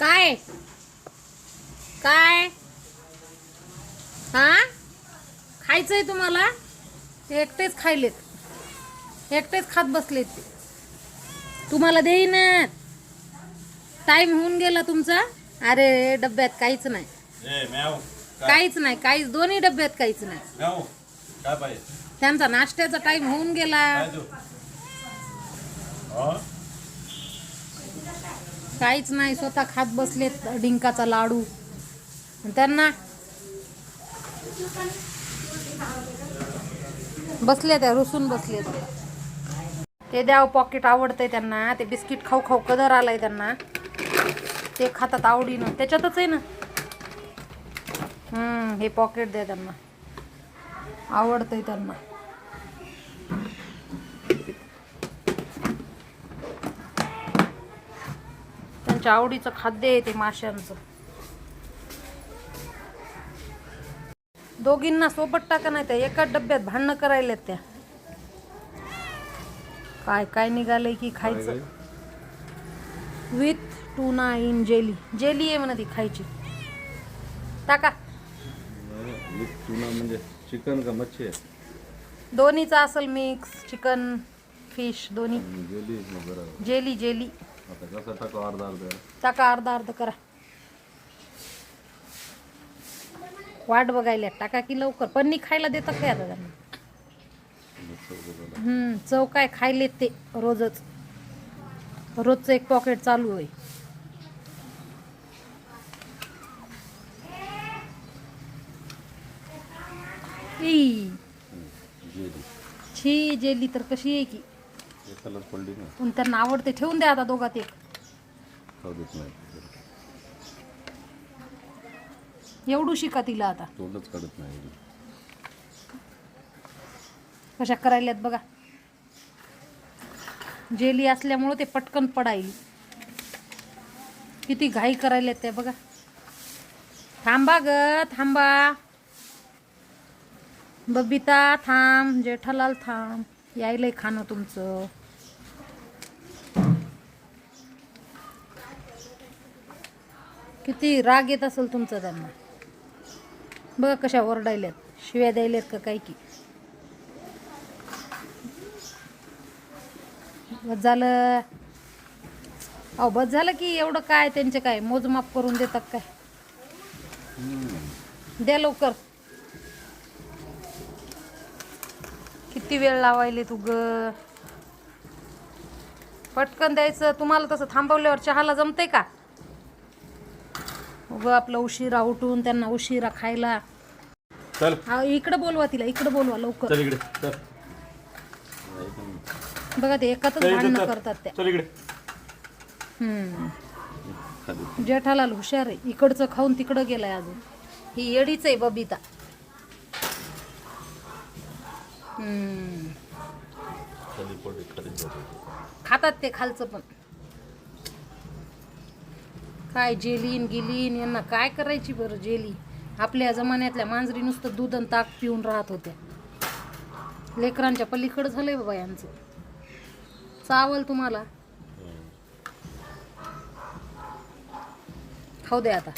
काय? काय? हा? खायचंय तुम्हाला? एकटेच खायलेत. एकटेच खात बसलेत ते. तुम्हाला देईन टाइम होऊन गेला तुमचा? अरे डब्यात काहीच नाही. काहीच नाही. काहीच दोन्ही डब्यात काहीच नाही. त्यांचा नाश्त्याचा टाइम होऊन गेला. हा? काहीच नाही स्वतः खात बसलेत डिंकाचा लाडू. त्यांना बसले त्या रुसून बसले ते द्याव पॉकेट आवडतंय त्यांना ते बिस्किट खाऊ खाऊ कदर आलाय त्यांना. ते खातात आवडीनं त्याच्यातच आहे ना. हम्म हे पॉकेट द्या त्यांना. आवडतंय त्यांना. त्यांच्या आवडीचं खाद्य आहे ते माशांचं. दोघींना सोबत टाका नाही त्या एकाच डब्यात भांडणं करायलेत त्या. काय काय निघालंय की खायचं? With tuna in jelly jelly आहे म्हणा ती खायची. टाका. म्हणजे चिकन का मच्छी दोन्हीचा असेल मिक्स चिकन फिश दोन्ही. जेली जेली आता कसं टाकू अर्धा अर्धा टाका अर्धा अर्ध करा वाट बघायला टाका की लवकर. पन्नी खायला देतात काय आता त्यांना? हम्म चव काय खायलेत ते रोजच. रोजचं एक पॉकेट चालू आहे ई, गेली छी जेली तर कशी आहे की? एकालाच पडली ना पण त्यांना आवडते ठेवून द्या आता दोघात एक. खाऊ देत नाही. एवढू शिका तिला आता. तोंडच काढत नाही कशा करायल्यात बघा. जेली असल्यामुळं ते पटकन पडाईल. किती घाई करायल्यात ते बघा. थांबा ग थांबा. बबिता थांब. जेठालाल थांब. यायलंय खाणं तुमचं. किती राग येत असेल तुमचा त्यांना. बघा कशा ओरडायल्यात. शिव्या द्यायल्यात का काय की. बस झालं. अहो बस झालं की एवढं काय त्यांचे काय? मोजमाप करून देतात काय? द्या लवकर. किती वेळ लावायले तू ग? पटकन द्यायचं. तुम्हाला तसं थांबवल्यावर चहाला जमते का? उगं आपलं उशिरा उठून त्यांना उशिरा खायला. चल. हा, इकडं बोलवा तिला इकडं बोलवा लवकर. चल इकडे चल. बघा ते एकातच चल इकडे भांडणं. करतात त्या. चल इकडे. हम्म. खाली जेठालाल हुशार आहे. इकडचं खाऊन तिकडं गेलाय अजून. ही येडीच आहे बबिता हम्म. खाली पडली खाली. खातात ते खालचं पण. काय जेलीन गिलीन यांना काय करायची बरं जेली? आपल्या जमान्यातल्या मांजरी नुसतं दूध आणि ताक पिऊन राहत होत्या. लेकरांच्या पलीकडं झालंय बाबा यांचं. चावल तुम्हाला? खाऊ दे आता.